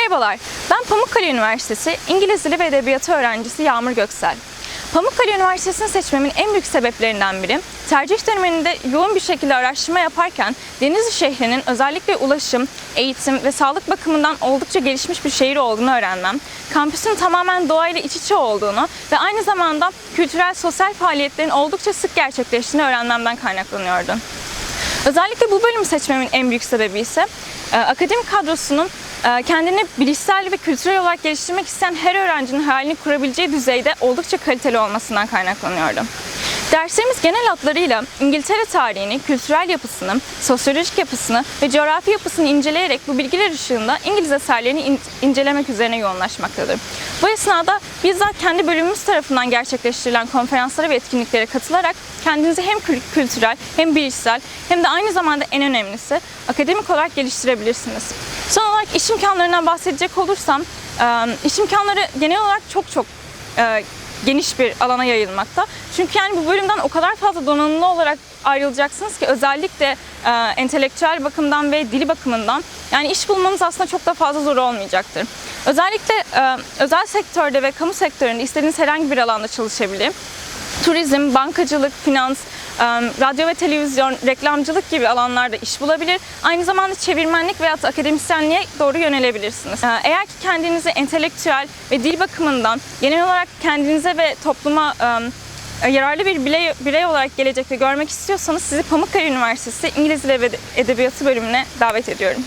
Merhabalar, ben Pamukkale Üniversitesi İngiliz Dili ve Edebiyatı öğrencisi Yağmur Göksel. Pamukkale Üniversitesi'ni seçmemin en büyük sebeplerinden biri, tercih döneminde yoğun bir şekilde araştırma yaparken Denizli şehrinin özellikle ulaşım, eğitim ve sağlık bakımından oldukça gelişmiş bir şehir olduğunu öğrenmem, kampüsün tamamen doğayla iç içe olduğunu ve aynı zamanda kültürel sosyal faaliyetlerin oldukça sık gerçekleştiğini öğrenmemden kaynaklanıyordu. Özellikle bu bölümü seçmemin en büyük sebebi ise e, akademik kadrosunun kendini bilişsel ve kültürel olarak geliştirmek isteyen her öğrencinin hayalini kurabileceği düzeyde oldukça kaliteli olmasından kaynaklanıyordu. Derslerimiz genel hatlarıyla İngiltere tarihini, kültürel yapısını, sosyolojik yapısını ve coğrafi yapısını inceleyerek bu bilgiler ışığında İngiliz eserlerini in- incelemek üzerine yoğunlaşmaktadır. Bu esnada bizzat kendi bölümümüz tarafından gerçekleştirilen konferanslara ve etkinliklere katılarak kendinizi hem kül- kültürel hem bilişsel hem de aynı zamanda en önemlisi akademik olarak geliştirebilirsiniz. Son iş imkanlarından bahsedecek olursam, iş imkanları genel olarak çok çok geniş bir alana yayılmakta. Çünkü yani bu bölümden o kadar fazla donanımlı olarak ayrılacaksınız ki özellikle entelektüel bakımdan ve dili bakımından yani iş bulmanız aslında çok da fazla zor olmayacaktır. Özellikle özel sektörde ve kamu sektöründe istediğiniz herhangi bir alanda çalışabilir. Turizm, bankacılık, finans, radyo ve televizyon, reklamcılık gibi alanlarda iş bulabilir. Aynı zamanda çevirmenlik veya akademisyenliğe doğru yönelebilirsiniz. Eğer ki kendinizi entelektüel ve dil bakımından genel olarak kendinize ve topluma yararlı bir birey, birey olarak gelecekte görmek istiyorsanız sizi Pamukkale Üniversitesi İngiliz Dili ve Edebiyatı bölümüne davet ediyorum.